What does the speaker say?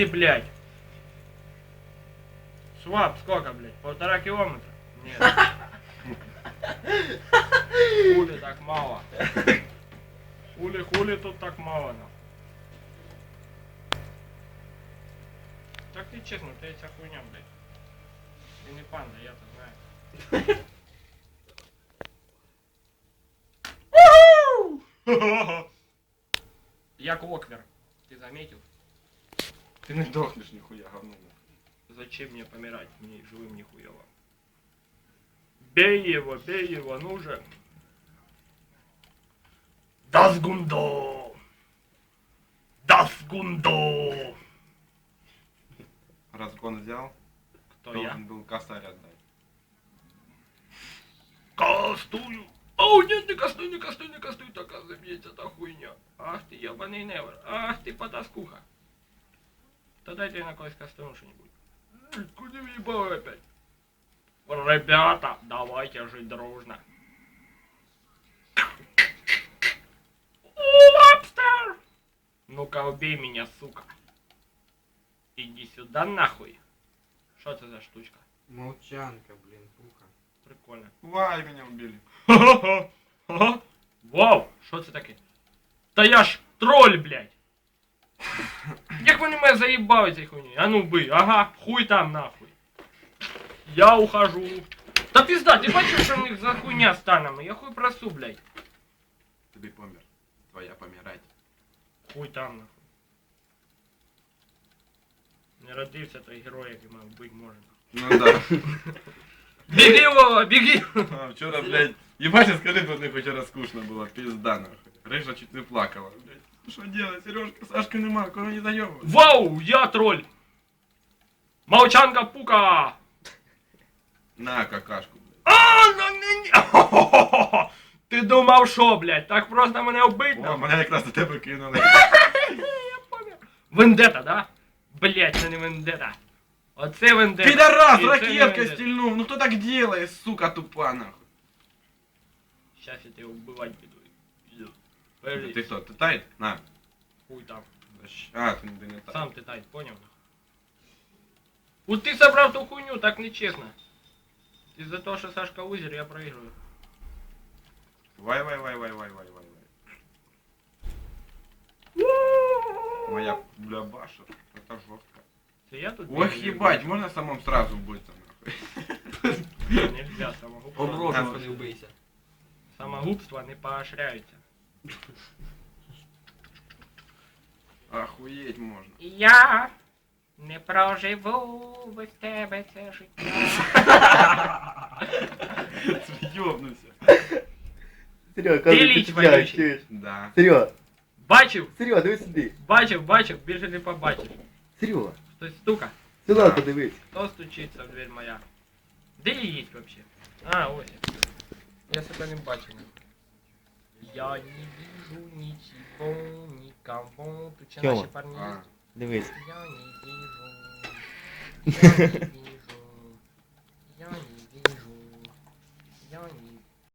Подожди, блядь. Свап сколько, блядь? Полтора километра? Нет. Хули так мало? Хули, хули тут так мало, нахуй? Так ты честно, ты эта хуйня, блядь. Ты не панда, я-то знаю. Я Клоквер. Ты заметил? Ти не дохнеш ніхуя, говно. Зачем мне помирать? Мне живым нихуево. Бей его, бей его, ну же. Das Gundo! Das Gundo! Разгон взял, Кто я? должен был косарь отдать. Кастую! О, нет, не кастуй, не кастуй, не кастуй, так забьется эта хуйня. Ах ты, ебаный невер. Ах ты, потаскуха. Тогда я тебе на кое кастую что-нибудь. Куда въебал опять? Ребята, давайте жить дружно. Лобстер! Ну-ка, убей меня, сука. Иди сюда нахуй. Что это за штучка? Молчанка, блин, пуха. Прикольно. Вай, меня убили. Ха-ха-ха. Вау, що це таке? Та я ж троль, блядь Як вони мене заїбали цей хуйні? А ну би, ага, хуй там нахуй. Я ухожу. Та пізда, ти бачиш, що в них за хуйня з танами? Я хуй просу, блядь. Тобі помер. Твоя помирать. Хуй там нахуй. Не родився той герой, який мав бути може. Ну да. Біги, Вова, біги! А, вчора, блядь, ебать, скажи, тут не вчора скучно було, пизда нахуй. Рыжа чуть не плакала, блядь. Ну що делать, Сережка, Сашка нема, кого не заебывать. Вау, я троль! Молчанка пука! На какашку, блядь. А, на мені! Ти думав, що, блядь, так просто мене вбить? О, нахуй? мене якраз до тебе кинули. Я понял. Вендета, да? Блядь, це не вендета. Оце вендета. Пидорас, І це не ракеткой вендета. стильнул. Ну кто так делает, сука тупа, нахуй. Щас я тебе вбивать піду. Іду. Ты Пожди, кто, ты тайт? На. хуй там. А, ты не не так. Сам ти тай, понял? Вот ти собрав ту хуйню, так нечесно. Із-за того, що Сашка лузер, я проигрываю. Вай, вай, вай, вай, вай, вай, вай, вай. Моя бля баша. Это жестко. Це я тут Ох, бігаю? ебать, можно самому сразу будет нахуй. Нельзя, самогубство. Оброжу, не вбийся. Самогубство не поощряється. Охуеть можно. Я не проживу без тебе це життя. Ёбнулся. Серега, Ти кажуть, ліч ти чіпляєш, вонючий. чуєш? Да. Серега, Бачив, Серега, дивись сюди. бачив, бачив, більше не побачив. Серега, Хтось стука. сюди подивись. Хто стучиться в дверь моя? Де її є вообще? А, ось. Я себе не бачив. Я не вижу ничего, никого. Тут ще Тьома. наші парні. А. Дивись. Я не вижу. Я не вижу.